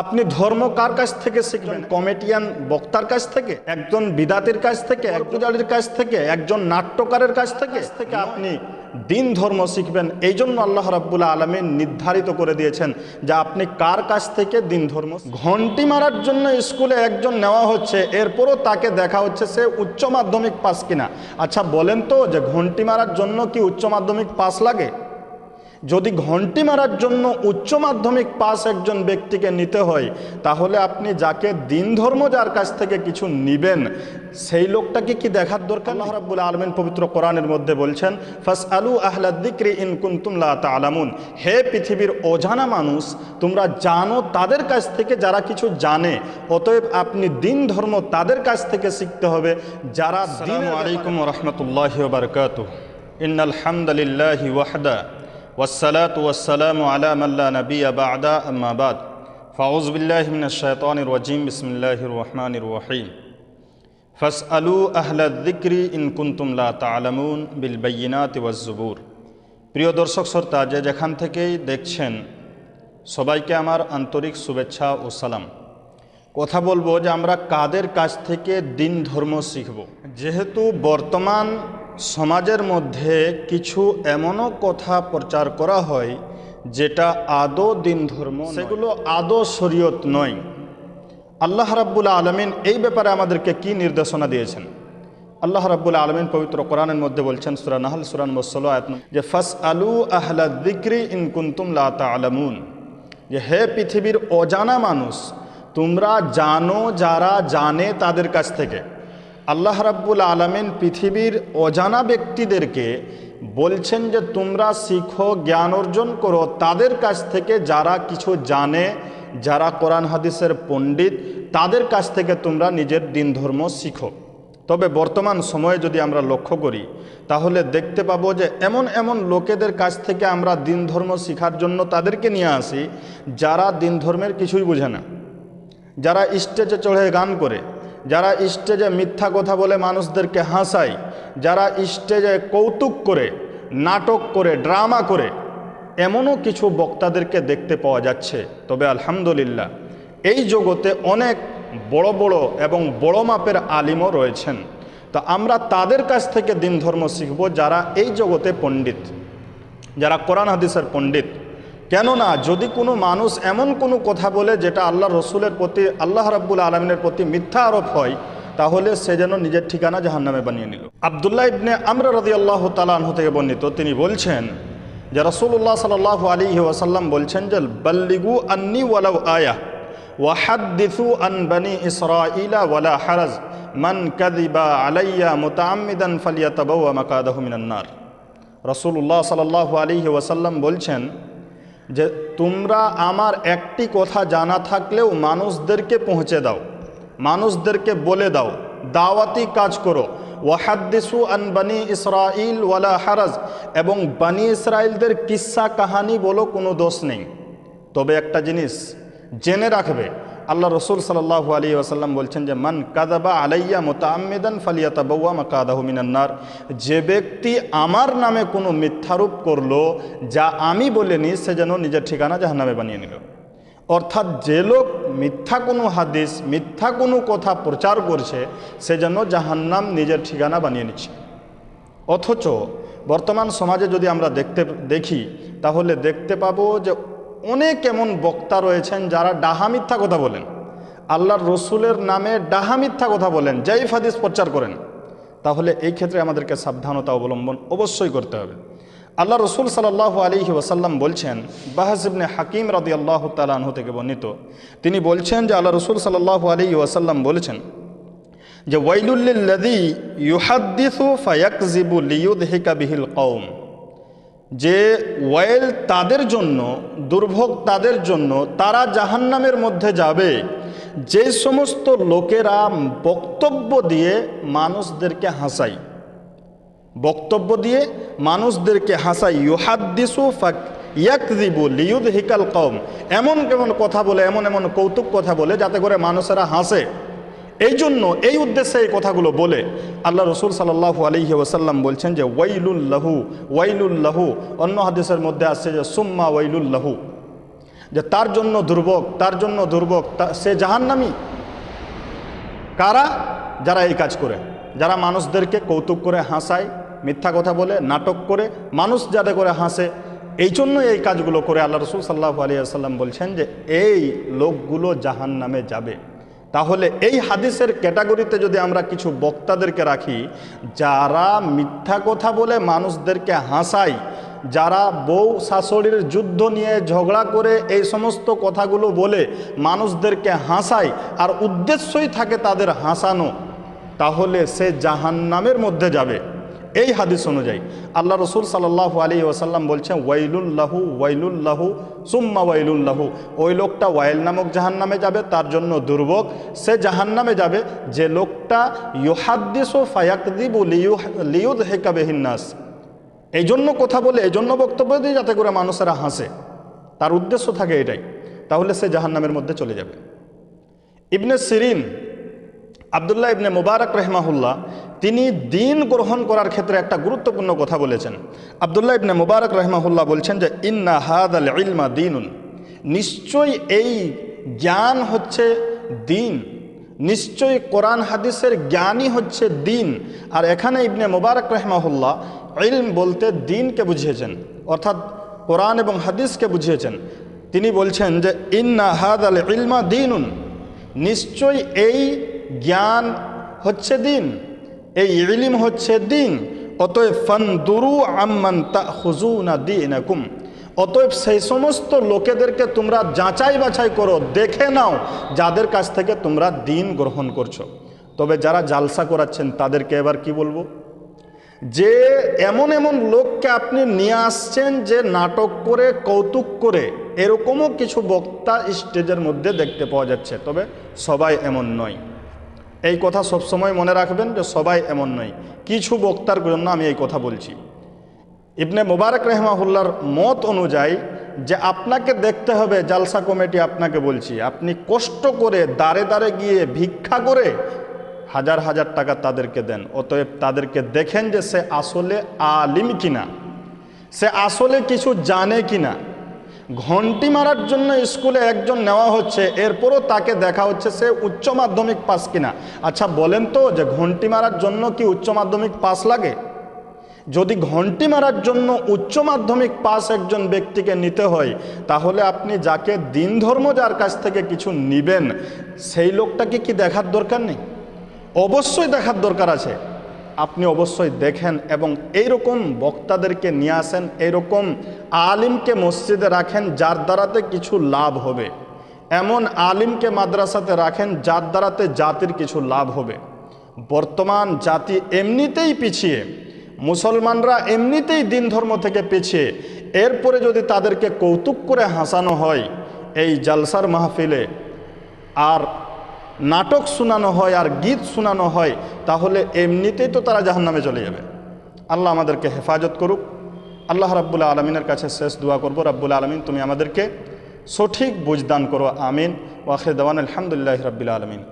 আপনি ধর্ম কার কাছ থেকে শিখবেন? কমেডিয়ান বক্তার কাছ থেকে? একজন বিদাতের কাছ থেকে? এক পূজারীর কাছ থেকে? একজন নাট্যকারের কাছ থেকে? থেকে আপনি দিন ধর্ম শিখবেন। এই জন্য আল্লাহ রাব্বুল আলমিন নির্ধারিত করে দিয়েছেন যে আপনি কার কাছ থেকে দিন ধর্ম ঘন্টি মারার জন্য স্কুলে একজন নেওয়া হচ্ছে এরপরও তাকে দেখা হচ্ছে সে উচ্চ মাধ্যমিক পাস কিনা। আচ্ছা বলেন তো যে ঘন্টি মারার জন্য কি উচ্চ মাধ্যমিক পাস লাগে? যদি ঘন্টি মারার জন্য উচ্চ মাধ্যমিক পাস একজন ব্যক্তিকে নিতে হয় তাহলে আপনি যাকে দিন ধর্ম যার কাছ থেকে কিছু নিবেন সেই লোকটাকে কি দেখার দরকার? আল্লাহ রাব্বুল আলমিন পবিত্র কোরআনের মধ্যে বলছেন ফাস আলু আহলাদ্দিক্রি ইন কুন্তুমলা তালামুন হে পৃথিবীর অজানা মানুষ তোমরা জানো তাদের কাছ থেকে যারা কিছু জানে অতএব আপনি দিন ধর্ম তাদের কাছ থেকে শিখতে হবে যারা দিন আলাইকুম রহমতুল্লাহ বারকাত ইন আলহামদুলিল্লাহ ওয়াহদা। والصلاة والسلام على من لا نبي بعد أما بعد فأعوذ بالله من الشيطان الرجيم بسم الله الرحمن الرحيم فاسألوا أهل الذكر إن كنتم لا تعلمون بالبينات والزبور প্রিয় দর্শক শ্রোতা যে যেখান থেকেই দেখছেন সবাইকে আমার আন্তরিক শুভেচ্ছা ও সালাম কথা বলবো যে আমরা কাদের কাছ থেকে দিন ধর্ম শিখব যেহেতু বর্তমান সমাজের মধ্যে কিছু এমনও কথা প্রচার করা হয় যেটা আদৌ দিন ধর্ম সেগুলো আদৌ শরীয়ত নয়। আল্লাহ রাব্বুল আলমিন এই ব্যাপারে আমাদেরকে কি নির্দেশনা দিয়েছেন? আল্লাহ রাব্বুল আলমিন পবিত্র কোরআনের মধ্যে বলছেন, সুরা নাহল সুরান মসল যে ফাস আলু আহলা দিক্রি ইন কুন্তুম লা তালামুন যে হে পৃথিবীর অজানা মানুষ, তোমরা জানো যারা জানে তাদের কাছ থেকে। আল্লাহ রাব্বুল আলমিন পৃথিবীর অজানা ব্যক্তিদেরকে বলছেন যে তোমরা শিখো, জ্ঞান অর্জন করো। তাদের কাছ থেকে যারা কিছু জানে, যারা কোরআন হাদিসের পণ্ডিত, তাদের কাছ থেকে তোমরা নিজের দিন ধর্ম শিখো। তবে বর্তমান সময়ে যদি আমরা লক্ষ্য করি, তাহলে দেখতে পাবো যে এমন এমন লোকেদের কাছ থেকে আমরা দিন ধর্ম শিখার জন্য তাদেরকে নিয়ে আসি, যারা দিন ধর্মের কিছুই বোঝে না। যারা স্টেজে চড়ে গান করে যারা স্টেজে মিথ্যা কথা বলে মানুষদেরকে হাসায়, যারা স্টেজে কৌতুক করে, নাটক করে, ড্রামা করে, এমনও কিছু বক্তাদেরকে দেখতে পাওয়া যাচ্ছে। তবে আলহামদুলিল্লাহ, এই জগতে অনেক বড় বড় এবং বড় মাপের আলিমও রয়েছেন। তো আমরা তাদের কাছ থেকে দিন ধর্ম শিখব যারা এই জগতে পণ্ডিত, যারা কোরআন, হাদিসের পণ্ডিত। কেননা যদি কোনো মানুষ এমন কোনো কথা বলে যেটা আল্লাহ রসুলের প্রতি, আল্লাহ রাব্বুল আলমিনের প্রতি মিথ্যা আরোপ হয়, তাহলে সে যেন নিজের ঠিকানা জাহান্নামে বানিয়ে নিল। আবদুল্লাহ ইবনে আমরা রদি আল্লাহ তালাহ থেকে বর্ণিত, তিনি বলছেন যে রসুল্লাহ সাল আলী ওয়াসাল্লাম বলছেন যে, বল্লিগু আন্নি ওয়ালাউ আয়া ওয়াহাদ্দিসু আন বানি ইসরাইলা ওয়ালা হারাজ, মান কাদিবা আলাইয়া ফালিয়াতাবাওয়া মাকাদাহু মিনান নার। রসুল্লাহ সাল্লাহ আলী ওয়াসাল্লাম বলছেন যে তোমরা আমার একটি কথা জানা থাকলেও মানুষদেরকে পৌঁছে দাও। মানুষদেরকে বলে দাও, দাওয়াতি কাজ করো। ওয়াহাদ্দিসু আন বানি ইসরাইল ওয়ালা হারাজ, এবং বানি ইসরায়েলদের কিসা কাহানি বলো কোনো দোষ নেই। তবে একটা জিনিস জেনে রাখবে আল্লাহ রসুল সাল্লাহ আলী আসাল্লাম বলছেন যে, মান কাদাবা আলাইয়া মোতাম্মেদান ফালিয়াতা বৌয়া মাকাদাহু মিনান্নার যে ব্যক্তি আমার নামে কোনো মিথ্যারূপ করল, যা আমি বলিনি, সে যেন নিজের ঠিকানা জাহান্নামে বানিয়ে নিল। অর্থাৎ যে লোক মিথ্যা কোনো হাদিস, মিথ্যা কোনো কথা প্রচার করছে, সে যেন জাহান্নাম নিজের ঠিকানা বানিয়ে নিচ্ছে। অথচ বর্তমান সমাজে যদি আমরা দেখতে, দেখি, তাহলে দেখতে পাবো যে অনেক এমন বক্তা রয়েছেন যারা ডাহা মিথ্যা কথা বলেন। আল্লাহর রসুলের নামে ডাহা মিথ্যা কথা বলেন জাইফ হাদিস প্রচার করেন। তাহলে এই ক্ষেত্রে আমাদেরকে সাবধানতা অবলম্বন অবশ্যই করতে হবে। আল্লাহ রসুল সাল্লাহ আলী ওয়াসাল্লাম বলছেন বাহাজিবনে হাকিম রাদি আল্লাহ তালাহ থেকে বর্ণিত, তিনি বলছেন যে আল্লাহ রসুল সাল্লাহ আলী ওয়াসাল্লাম বলেছেন যে ওয়াইলুল্লিল্লাদি ইউহাদ্দিসু ফায়াকজিবু লিউদহিকা বিহিল কৌম যে ওয়েল তাদের জন্য, দুর্ভোগ তাদের জন্য, তারা জাহান্নামের মধ্যে যাবে। যে সমস্ত লোকেরা বক্তব্য দিয়ে মানুষদেরকে হাসায়, বক্তব্য দিয়ে মানুষদেরকে হাসাই ইউহাদ্দিসু ফাক ইয়াকদিবু লিউদ হিকাল কম এমন কেমন কথা বলে, এমন এমন কৌতুক কথা বলে, যাতে করে মানুষেরা হাসে। এই জন্য এই উদ্দেশ্যে এই কথাগুলো বলে আল্লাহ রসুল সাল্লাহ আলহি ওসাল্লাম বলছেন যে ওয়াইলুল্লাহু ওয়াইলুল্লাহু অন্য হাদিসের মধ্যে আসছে যে সুম্মা ওয়াইলুল্লাহু যে তার জন্য দুর্ভোগ, তার জন্য দুর্ভোগ সে জাহান্নামি। কারা? যারা এই কাজ করে। যারা মানুষদেরকে কৌতুক করে হাসায়, মিথ্যা কথা বলে, নাটক করে, মানুষ যাতে করে হাসে, এই জন্য এই কাজগুলো করে আল্লাহ রসুল সাল্লাহ আলিয়াল্লাম বলছেন যে এই লোকগুলো জাহান নামে যাবে। তাহলে এই হাদিসের ক্যাটাগরিতে যদি আমরা কিছু বক্তাদেরকে রাখি, যারা মিথ্যা কথা বলে মানুষদেরকে হাসায়, যারা বউ শাশুড়ির যুদ্ধ নিয়ে ঝগড়া করে এই সমস্ত কথাগুলো বলে মানুষদেরকে হাসায় আর উদ্দেশ্যই থাকে তাদের হাসানো, তাহলে সে জাহান্নামের মধ্যে যাবে। এই হাদিস অনুযায়ী আল্লাহ রসুল সাল্লাহ আলী ওসাল্লাম বলছেন ওয়াইলুল্লাহু ওয়াইলুল্লাহু সুম্মা ওয়াইলুল্লাহু ওই লোকটা ওয়াইল নামক জাহান্নামে যাবে, তার জন্য দুর্ভোগ। সে জাহান্নামে যাবে, যে লোকটা ইউহাদ্দিস ফায়াকদিবু লিউ লিউদ হেকাবেহিন্নাস এই জন্য কথা বলে, এই জন্য বক্তব্য দিয়ে যাতে করে মানুষেরা হাসে। তার উদ্দেশ্য থাকে এটাই। তাহলে সে জাহান্নামের মধ্যে চলে যাবে। ইবনে সিরিন আবদুল্লাহ ইবনে মুবারক রহমাহুল্লাহ, তিনি দিন গ্রহণ করার ক্ষেত্রে একটা গুরুত্বপূর্ণ কথা বলেছেন। আবদুল্লাহ ইবনে মুবারক রহমাহুল্লাহ বলছেন যে, ইন্না হাদ আল ইলমা দিনুন। নিশ্চয়ই এই জ্ঞান হচ্ছে দিন। নিশ্চয়ই কোরআন হাদিসের জ্ঞানই হচ্ছে দিন। আর এখানে ইবনে মুবারক রহমাহুল্লাহ ইলম বলতে দিনকে বুঝিয়েছেন, অর্থাৎ কোরআন এবং হাদিসকে বুঝিয়েছেন। তিনি বলছেন যে, ইন্না হাদ আল ইলমা দিনুন। নিশ্চয়ই এই জ্ঞান হচ্ছে দিন, এই ইলিম হচ্ছে দিন। অতএব ফান্দুরু আম্মান তা হুজুনা দিনাকুম। অতএব সেই সমস্ত লোকেদেরকে তোমরা যাচাই বাছাই করো, দেখে নাও যাদের কাছ থেকে তোমরা দিন গ্রহণ করছ। তবে যারা জালসা করাচ্ছেন, তাদেরকে এবার কি বলব? যে এমন এমন লোককে আপনি নিয়ে আসছেন যে নাটক করে, কৌতুক করে, এরকমও কিছু বক্তা স্টেজের মধ্যে দেখতে পাওয়া যাচ্ছে। তবে সবাই এমন নয়। এই কথা সবসময় মনে রাখবেন যে সবাই এমন নয়। কিছু বক্তার জন্য আমি এই কথা বলছি। ইবনে মোবারক রহমাহুল্লার মত অনুযায়ী যে আপনাকে দেখতে হবে, জালসা কমিটি আপনাকে বলছি, আপনি কষ্ট করে দাঁড়ে দাঁড়ে গিয়ে ভিক্ষা করে হাজার হাজার টাকা তাদেরকে দেন। অতএব তাদেরকে দেখেন যে সে আসলে আলিম কিনা, সে আসলে কিছু জানে কিনা। ঘন্টি মারার জন্য স্কুলে একজন নেওয়া হচ্ছে, এরপরও তাকে দেখা হচ্ছে সে উচ্চ মাধ্যমিক পাস কিনা। আচ্ছা বলেন তো যে ঘন্টি মারার জন্য কি উচ্চ মাধ্যমিক পাস লাগে? যদি ঘন্টি মারার জন্য উচ্চ মাধ্যমিক পাস একজন ব্যক্তিকে নিতে হয়, তাহলে আপনি যাকে দিন ধর্ম যার কাছ থেকে কিছু নিবেন, সেই লোকটাকে কি দেখার দরকার নেই? অবশ্যই দেখার দরকার আছে। আপনি অবশ্যই দেখেন এবং এইরকম বক্তাদেরকে নিয়ে আসেন, এইরকম আলিমকে মসজিদে রাখেন যার দ্বারাতে কিছু লাভ হবে। এমন আলিমকে মাদ্রাসাতে রাখেন যার দ্বারাতে জাতির কিছু লাভ হবে। বর্তমান জাতি এমনিতেই পিছিয়ে, মুসলমানরা এমনিতেই দিন ধর্ম থেকে পিছিয়ে। এরপরে যদি তাদেরকে কৌতুক করে হাসানো হয় এই জালসার মাহফিলে, আর নাটক শোনানো হয় আর গীত শোনানো হয়, তাহলে এমনিতেই তো তারা জাহান্নামে চলে যাবে। আল্লাহ আমাদেরকে হেফাজত করুক। আল্লাহ রাব্বুল আলমিনের কাছে শেষ দোয়া করব, রাব্বুল আলমিন, তুমি আমাদেরকে সঠিক বুঝদান করো, আমিন। ওয়াখে দেওয়ান আলহামদুলিল্লাহ রাব্বুল আলমিন।